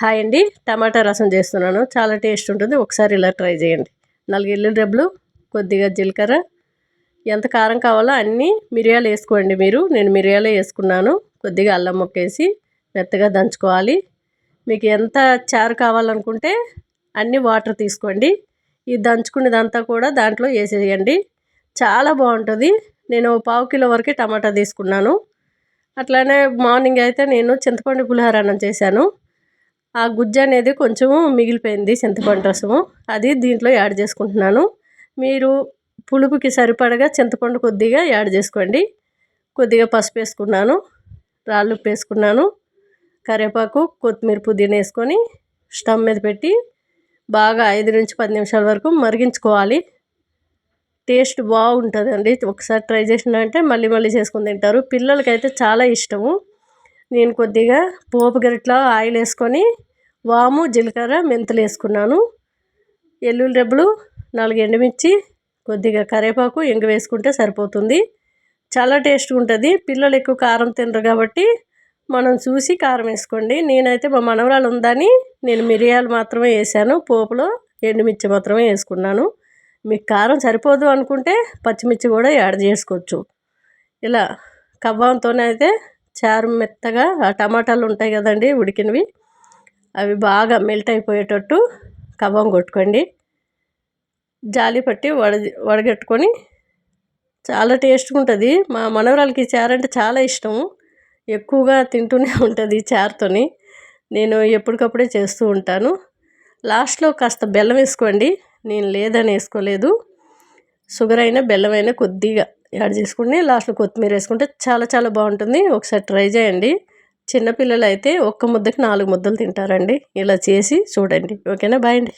Hi అండి. టమాటా రసం చేస్తున్నాను. చాలా టేస్ట్ ఉంటుంది. ఒకసారి ఇలా ట్రై చేయండి. నాలుగు ఎల్లుల్లి డబ్బులు కొద్దిగా జీలకర్ర. ఎంత కారం కావాలో అన్నీ మిరియాలు వేసుకోండి మీరు. నేను మిరియాలే వేసుకున్నాను. కొద్దిగా అల్లం మొక్కేసి మెత్తగా దంచుకోవాలి. మీకు ఎంత చారు కావాలనుకుంటే అన్ని వాటర్ తీసుకోండి. ఈ దంచుకునేదంతా కూడా దాంట్లో వేసేయండి. చాలా బాగుంటుంది. నేను పావు కిలో వరకే టమాటా తీసుకున్నాను. అట్లానే మార్నింగ్ అయితే నేను చింతపండు పులిహార అన్నం చేశాను. ఆ గుజ్జు అనేది కొంచెము మిగిలిపోయింది చింతపండు రసము. అది దీంట్లో యాడ్ చేసుకుంటున్నాను. మీరు పులుపుకి సరిపడగా చింతపండు కొద్దిగా యాడ్ చేసుకోండి. కొద్దిగా పసుపు వేసుకున్నాను రాళ్ళు ఉప్పు వేసుకున్నాను కరివేపాకు కొత్తిమీర పుదీనా వేసుకొని స్టవ్ మీద పెట్టి బాగా ఐదు నుంచి పది నిమిషాల వరకు మరిగించుకోవాలి. టేస్ట్ బాగుంటుందండి. ఒకసారి ట్రై చేసినంటే మళ్ళీ మళ్ళీ చేసుకుని తింటారు. పిల్లలకైతే చాలా ఇష్టము. నేను కొద్దిగా పోపు గరిట్లో ఆయిల్ వేసుకొని వాము జీలకర్ర మెంతులు వేసుకున్నాను. ఎల్లుల్లి రెబ్బలు నాలుగు ఎండుమిర్చి కొద్దిగా కరివేపాకు ఇంగ వేసుకుంటే సరిపోతుంది. చాలా టేస్ట్గా ఉంటుంది. పిల్లలు ఎక్కువ కారం తినరు కాబట్టి మనం చూసి కారం వేసుకోండి. నేనైతే మా మనవరాలు ఉందని నేను మిరియాలు మాత్రమే వేసాను. పోపులో ఎండుమిర్చి మాత్రమే వేసుకున్నాను. మీకు కారం సరిపోదు అనుకుంటే పచ్చిమిర్చి కూడా యాడ్ చేసుకోవచ్చు. ఇలా కవ్వంతోనే అయితే చారు మెత్తగా ఆ టమాటాలు ఉంటాయి కదండి ఉడికినవి అవి బాగా మెల్ట్ అయిపోయేటట్టు కవ్వం కొట్టుకోండి. జాలి పట్టి వడ వడగట్టుకొని చాలా టేస్ట్గా ఉంటుంది. మా మనవరాలకి చారు అంటే చాలా ఇష్టము ఎక్కువగా తింటూనే ఉంటుంది చారుతోని. నేను ఎప్పటికప్పుడే చేస్తూ ఉంటాను. లాస్ట్లో కాస్త బెల్లం వేసుకోండి. నేను లేదని వేసుకోలేదు. షుగర్ అయినా బెల్లం అయినా కొద్దిగా యాడ్ చేసుకుని లాస్ట్లో కొత్తిమీర వేసుకుంటే చాలా చాలా బాగుంటుంది. ఒకసారి ట్రై చేయండి. చిన్నపిల్లలు అయితే ఒక్క ముద్దకి నాలుగు ముద్దలు తింటారండి. ఇలా చేసి చూడండి. ఓకేనా? బాయ్ అండి.